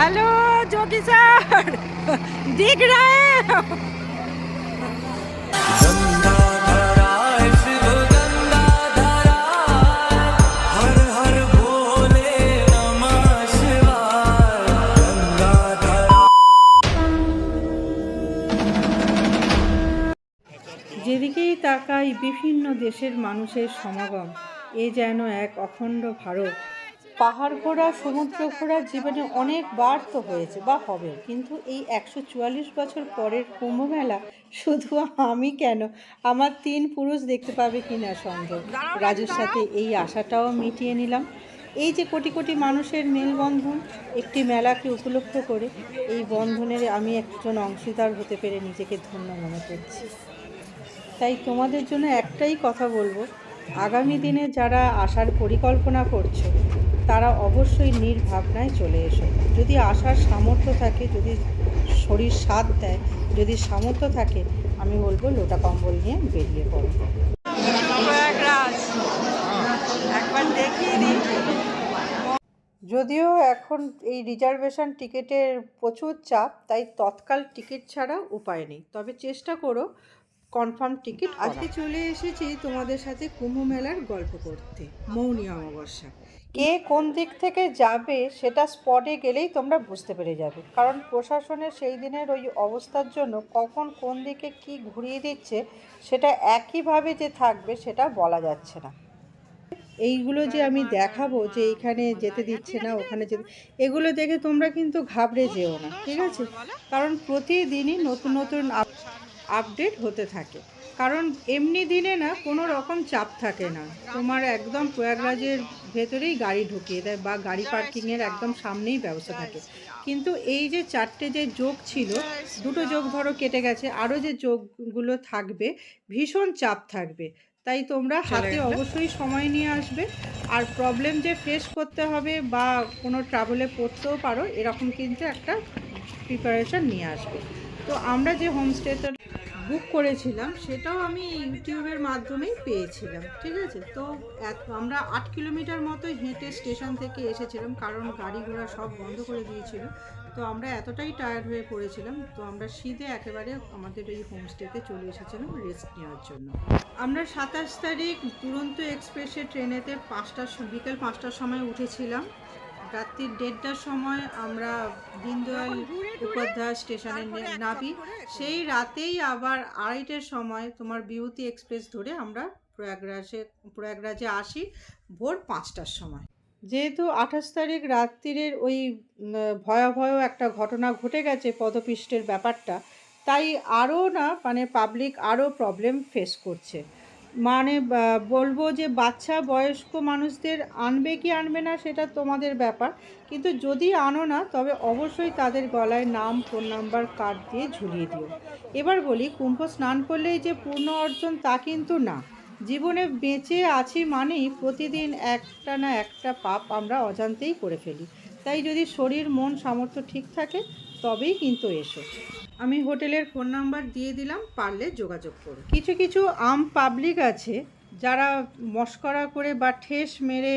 Hello जोगी sir दिख रहे हैं गंगा धरा शिव गंगा धरा हर हर भोले नमः शिवाय गंगा धरा যেদিকেই তাকাই বিভিন্ন দেশের মানুষের সমাগম এ যেন এক অখণ্ড ভারত পাহাড় ঘোরা সমুদ্র ঘোরা জীবনে অনেকবার তো হয়েছে বা হবে। কিন্তু এই একশো চুয়াল্লিশ বছর পরের কুম্ভ মেলা শুধু আমি কেন? আমার তিন পুরুষ দেখতে পাবে কিনা সন্দেহ। রাজুর সাথে এই আশাটাও মিটিয়ে নিলাম। এই যে কোটি কোটি মানুষের মেলবন্ধন, একটি মেলাকে উপলক্ষ করে এই বন্ধনের আমি একজন অংশীদার হতে পেরে নিজেকে ধন্য মনে করছি। তাই তোমাদের জন্য একটাই কথা বলব, আগামী দিনে যারা আসার পরিকল্পনা করছ তারা অবশ্যই নির্ভাবনায় চলে এসো। যদি আসার সামর্থ্য থাকে যদি শরীর স্বাদ দেয় যদি সামর্থ্য থাকে আমি বলব লোটা কম্বল নিয়ে বেরিয়ে পড়ো। যদিও এখন এই রিজার্ভেশন টিকিটের প্রচুর চাপ তাই তৎকাল টিকিট ছাড়া উপায় নেই। তবে চেষ্টা করো কনফার্ম টিকিট আজকে চলে এসেছি তোমাদের সাথে কুম্ভ মেলার গল্প করতে। মৌনী অমাবস্যা। কে কোন দিক থেকে যাবে সেটা স্পটে গেলেই তোমরা বুঝতে পেরে যাবে। কারণ প্রশাসনের সেই দিনের ওই অবস্থার জন্য কখন কোন দিকে কি ঘুরিয়ে দিচ্ছে সেটা একইভাবে যে থাকবে সেটা বলা যাচ্ছে না। এইগুলো যে আমি দেখাবো যে এখানে যেতে দিচ্ছে না, ওখানে যেতে এগুলো দেখে তোমরা কিন্তু ঘাবড়ে যেও না, ঠিক আছে? কারণ প্রতিদিনই নতুন নতুন আপডেট হতে থাকে। কারণ এমনি দিনে না কোনো রকম চাপ থাকে না। তোমার একদম প্রয়াগরাজের ভেতরেই গাড়ি ঢুকিয়ে দেয় বা গাড়ি পার্কিংয়ের একদম সামনেই ব্যবস্থা থাকে। কিন্তু এই যে চারটে যে যোগ ছিল দুটো যোগ ধরো কেটে গেছে আরও যে যোগগুলো থাকবে ভীষণ চাপ থাকবে। তাই তোমরা হাতে অবশ্যই সময় নিয়ে আসবে। আর প্রবলেম যে ফেস করতে হবে বা কোনো ট্রাভেলে পড়তেও পারো এরকম কিন্তু একটা প্রিপারেশন নিয়ে আসবে। তো আমরা যে হোমস্টেটা বুক করেছিলাম, সেটাও আমি ইউটিউবের মাধ্যমেই পেয়েছিলাম, ঠিক আছে? তো আমরা আট কিলোমিটার মতো হেঁটে স্টেশন থেকে এসেছিলাম, কারণ গাড়ি ঘোড়া সব বন্ধ করে দিয়েছিল। তো আমরা এতটাই টায়ার্ড হয়ে পড়েছিলাম, তো আমরা শীতে একেবারে আমাদের এই হোমস্টেতে চলে এসেছিলাম রেস্ট নেওয়ার জন্য। আমরা সাতাশ তারিখ দুরন্ত এক্সপ্রেসের ট্রেনেতে পাঁচটার বিকেল পাঁচটার সময় উঠেছিলাম। রাত্রি দেড়টার সময় আমরা দীনদয়াল উপাধ্যায় স্টেশনে নামি। সেই রাতেই আবার আড়াইটের সময় তোমার বিভূতি এক্সপ্রেস ধরে আমরা প্রয়াগরাজে প্রয়াগরাজে আসি ভোর পাঁচটার সময়। যেহেতু আঠাশ তারিখ রাত্রিরের ওই ভয়াবহ একটা ঘটনা ঘটে গেছে পদপিষ্টের ব্যাপারটা তাই আরও না মানে পাবলিক আরও প্রবলেম ফেস করছে। মানে বলব যে বাচ্চা বয়স্ক মানুষদের আনবে কি আনবে না সেটা তোমাদের ব্যাপার। কিন্তু যদি আনো না, তবে অবশ্যই তাদের গলায় নাম, ফোন নাম্বার, কার্ড দিয়ে ঝুলিয়ে দিও। এবার বলি, কুম্ভ স্নান করলেই যে পূর্ণ অর্জন তা কিন্তু না। জীবনে বেঁচে আছি মানেই প্রতিদিন একটা না একটা পাপ আমরা অজান্তেই করে ফেলি। তাই যদি শরীর, মন, সামর্থ্য ঠিক থাকে, তবেই কিন্তু এসো। আমি হোটেলের ফোন নাম্বার দিয়ে দিলাম, পারলে যোগাযোগ করো। কিছু কিছু আম পাবলিক আছে, যারা মস্করা করে বা ঠেস মেরে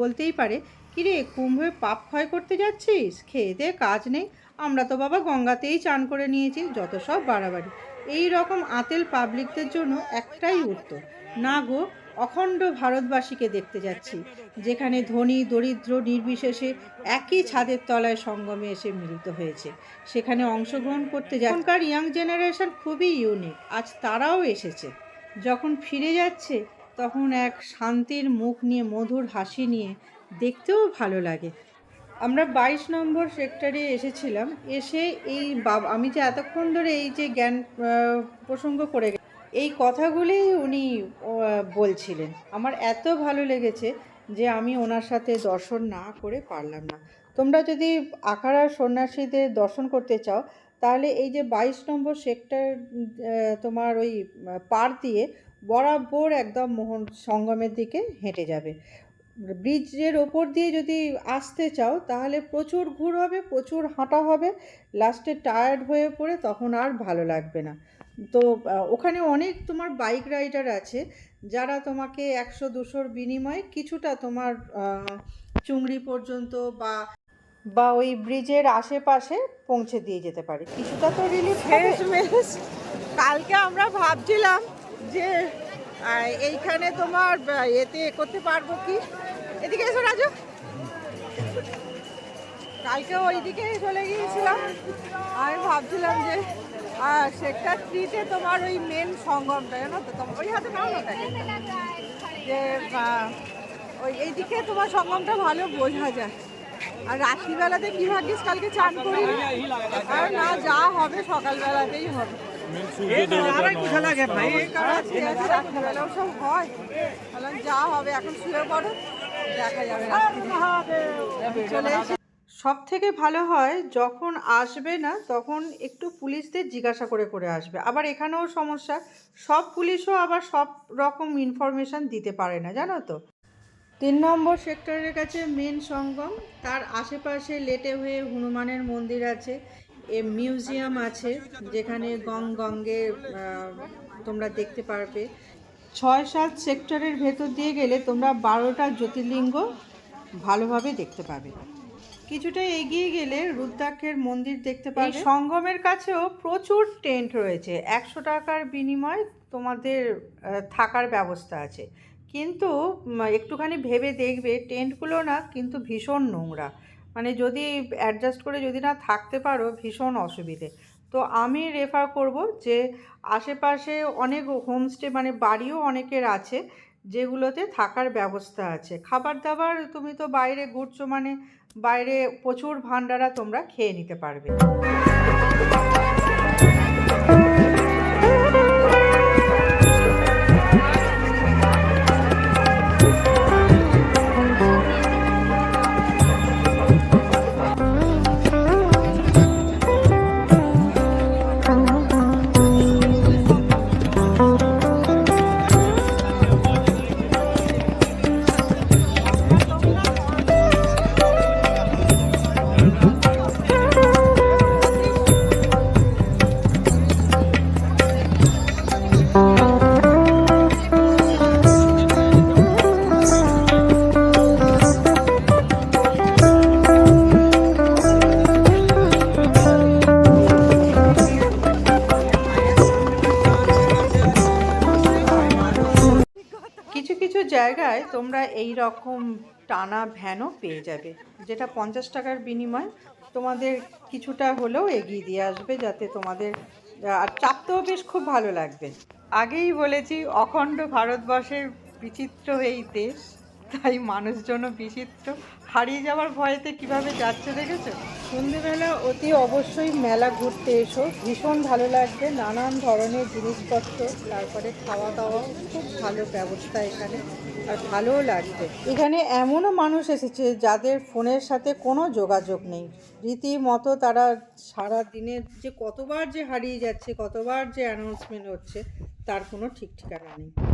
বলতেই পারে, কিরে, কুম্ভে পাপ ক্ষয় করতে যাচ্ছিস? খেয়ে দে, কাজ নেই। আমরা তো বাবা গঙ্গাতেই চান করে নিয়েছি, যত সব বাড়াবাড়ি। এই রকম আতেল পাবলিকদের জন্য একটাই উত্তর, না গো অখণ্ড ভারতবাসীকে দেখতে যাচ্ছি, যেখানে ধনী, দরিদ্র, নির্বিশেষে একই ছাদের তলায় সঙ্গমে এসে মিলিত হয়েছে। সেখানে অংশগ্রহণ করতে এখনকার ইয়াং জেনারেশন খুবই ইউনিক আজ তারাও এসেছে। যখন ফিরে যাচ্ছে, তখন এক শান্তির মুখ নিয়ে, মধুর হাসি নিয়ে দেখতেও ভালো লাগে। আমরা বাইশ নম্বর সেক্টরে এসেছিলাম। এসে এই আমি যে এতক্ষণ ধরে এই যে জ্ঞান প্রসঙ্গ করে এই কথাগুলি উনি বলছিলেন। আমার এত ভালো লেগেছে যে আমি ওনার সাথে দর্শন না করে পারলাম না। তোমরা যদি আখাড়া সন্ন্যাসীদের দর্শন করতে চাও, তাহলে এই যে বাইশ নম্বর সেক্টর তোমার ওই পার দিয়ে বরাবর একদম মোহন সঙ্গমের দিকে হেঁটে যাবে। ব্রিজের ওপর দিয়ে যদি আসতে চাও, তাহলে প্রচুর ঘুর হবে, প্রচুর হাঁটা হবে, লাস্টে টায়ার্ড হয়ে পড়ে তখন আর ভালো লাগবে না। তো ওখানে অনেক তোমার বাইক রাইডার আছে, যারা তোমাকে একশো দুশোর বিনিময়ে কিছুটা তোমার চুংড়ি পর্যন্ত বা বা ওই ব্রিজের আশেপাশে পৌঁছে দিয়ে যেতে পারে। কিছুটা তো রিলিফ শেষমেশ কালকে আমরা ভাবছিলাম যে এইখানে তোমার এতে করতে পারব কি? এদিকে এসো রাজু। কালকে ওইদিকে চলে গিয়েছিলাম। আমি ভাবছিলাম যে সেক্টর থ্রিতে তোমার ওই মেন সঙ্গমটা জানো তো? তোমার ওই হাতে নাও না যে ওই এইদিকে তোমার সঙ্গমটা ভালো বোঝা যায়। আর রাত্রিবেলাতে কি ভাগ্যিস কালকে চান করি আর না যা হবে সকালবেলাতেই হবে। রাত্রিবেলাও সব হয়। যা হবে এখন শুয়ে পড়ো দেখা যাবে। চলে এসে। সব থেকে ভালো হয় যখন আসবে না, তখন একটু পুলিশদের জিজ্ঞাসা করে করে আসবে। আবার এখানেও সমস্যা, সব পুলিশও আবার সব রকম ইনফরমেশান দিতে পারে না, জানো তো? তিন নম্বর সেক্টরের কাছে মেন সঙ্গম, তার আশেপাশে লেটে হয়ে হনুমানের মন্দির আছে, এ মিউজিয়াম আছে, যেখানে গং গঙ্গে তোমরা দেখতে পারবে। ছয় সাত সেক্টরের ভেতর দিয়ে গেলে তোমরা বারোটা জ্যোতির্লিঙ্গ ভালোভাবে দেখতে পাবে। কিছুটা এগিয়ে গেলে রুদ্রাক্ষের মন্দির দেখতে পাবে। সঙ্গমের কাছেও প্রচুর টেন্ট রয়েছে। একশো টাকার বিনিময়ে তোমাদের থাকার ব্যবস্থা আছে। কিন্তু একটুখানি ভেবে দেখবে টেন্টগুলো না কিন্তু ভীষণ নোংরা। মানে যদি অ্যাডজাস্ট করে যদি না থাকতে পারো ভীষণ অসুবিধে। তো আমি রেফার করব যে আশেপাশে অনেক হোমস্টে মানে বাড়িও অনেকের আছে যেগুলোতে থাকার ব্যবস্থা আছে। খাবার দাবার তুমি তো বাইরে ঘুরছো মানে বাইরে প্রচুর ভান্ডারা তোমরা খেয়ে নিতে পারবে। জায়গায় তোমরা এই রকম টানা ভ্যানও পেয়ে যাবে, যেটা পঞ্চাশ টাকার বিনিময় তোমাদের কিছুটা হলেও এগিয়ে দিয়ে আসবে যাতে তোমাদের, আর চাপতেও বেশ খুব ভালো লাগবে। আগেই বলেছি, অখণ্ড ভারতবর্ষের বিচিত্র এই দেশ। তাই মানুষজনও বিচিত্র। হারিয়ে যাওয়ার ভয়েতে কীভাবে যাচ্ছে দেখেছ? সন্ধেবেলা অতি অবশ্যই মেলা ঘুরতে এসো। ভীষণ ভালো লাগবে। নানান ধরনের জিনিসপত্র, তারপরে খাওয়া দাওয়া খুব ভালো ব্যবস্থা এখানে। আর ভালোও লাগবে। এখানে এমনও মানুষ এসেছে যাদের ফোনের সাথে কোনো যোগাযোগ নেই। রীতিমতো তারা সারা দিনে যে কতবার যে হারিয়ে যাচ্ছে, কতবার যে অ্যানাউন্সমেন্ট হচ্ছে, তার কোনো ঠিক ঠিকানা নেই।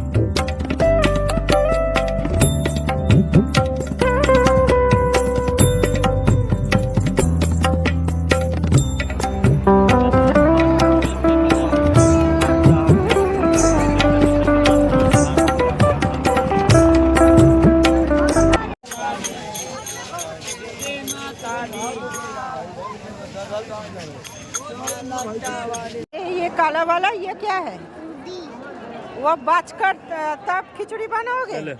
वो बच कर तब खिचड़ी बनाओगे चलो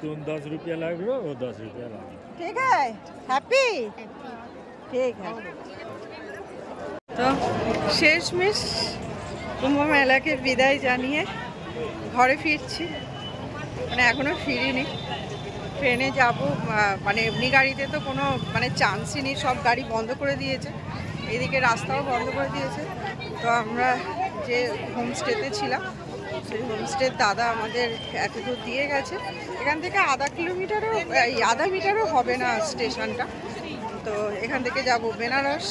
तुम दस रुपया लाग रहे हो वो दस रुपया लाग ठीक है हैप्पी ठीक है তো শেষমেশ কুম্ভ মেলাকে বিদায় জানিয়ে ঘরে ফিরছি মানে এখনও ফিরিনি ট্রেনে যাব মানে এমনি গাড়িতে তো কোনো মানে চান্সই নেই সব গাড়ি বন্ধ করে দিয়েছে এদিকে রাস্তাও বন্ধ করে দিয়েছে তো আমরা যে হোমস্টেতে ছিলাম সেই হোমস্টের দাদা আমাদের এত দূর দিয়ে গেছে। এখান থেকে আধা কিলোমিটারও, এই আধা মিটারও হবে না স্টেশনটা। তো এখান থেকে যাব বেনারস।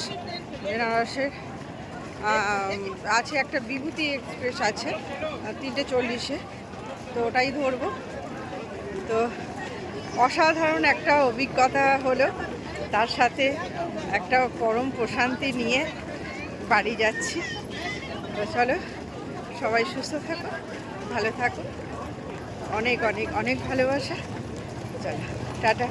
বেনারসের আছে একটা বিভূতি এক্সপ্রেস আছে, তিনটে চল্লিশে। তো ওটাই ধরবো। তো অসাধারণ একটা অভিজ্ঞতা হলো। তার সাথে একটা পরম প্রশান্তি নিয়ে বাড়ি যাচ্ছি। তো চলো। সবাই সুস্থ থাকো ভালো থাকো। অনেক অনেক অনেক ভালোবাসা। চলো টাটা।